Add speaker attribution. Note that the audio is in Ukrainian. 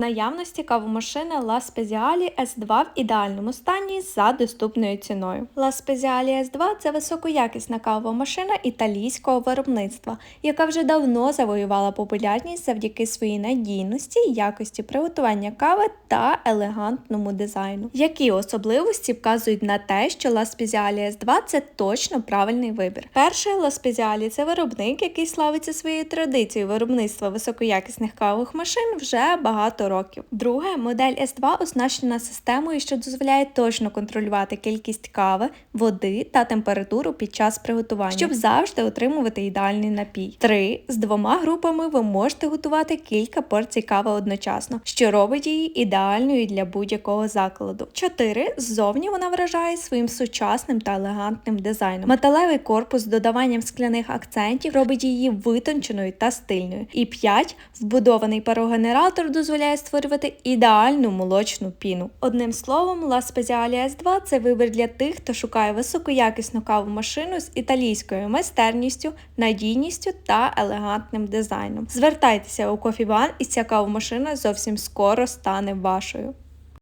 Speaker 1: Наявності кавомашина La Speciale S2 в ідеальному стані за доступною ціною. La Speciale S2 – це високоякісна кавомашина італійського виробництва, яка вже давно завоювала популярність завдяки своїй надійності, якості приготування кави та елегантному дизайну. Які особливості вказують на те, що La Speciale S2 – це точно правильний вибір. Перше, La Speciale – це виробник, який славиться своєю традицією виробництва високоякісних кавових машин вже багато років. Друге, модель S2 оснащена системою, що дозволяє точно контролювати кількість кави, води та температуру під час приготування, щоб завжди отримувати ідеальний напій. Три з двома групами ви можете готувати кілька порцій кави одночасно, що робить її ідеальною для будь-якого закладу. Чотири ззовні вона вражає своїм сучасним та елегантним дизайном. Металевий корпус з додаванням скляних акцентів робить її витонченою та стильною. І п'ять вбудований парогенератор дозволяє створювати ідеальну молочну піну. Одним словом, La Speciale S2 – це вибір для тих, хто шукає високоякісну кавомашину з італійською майстерністю, надійністю та елегантним дизайном. Звертайтеся у Coffee One і ця кавомашина зовсім скоро стане вашою.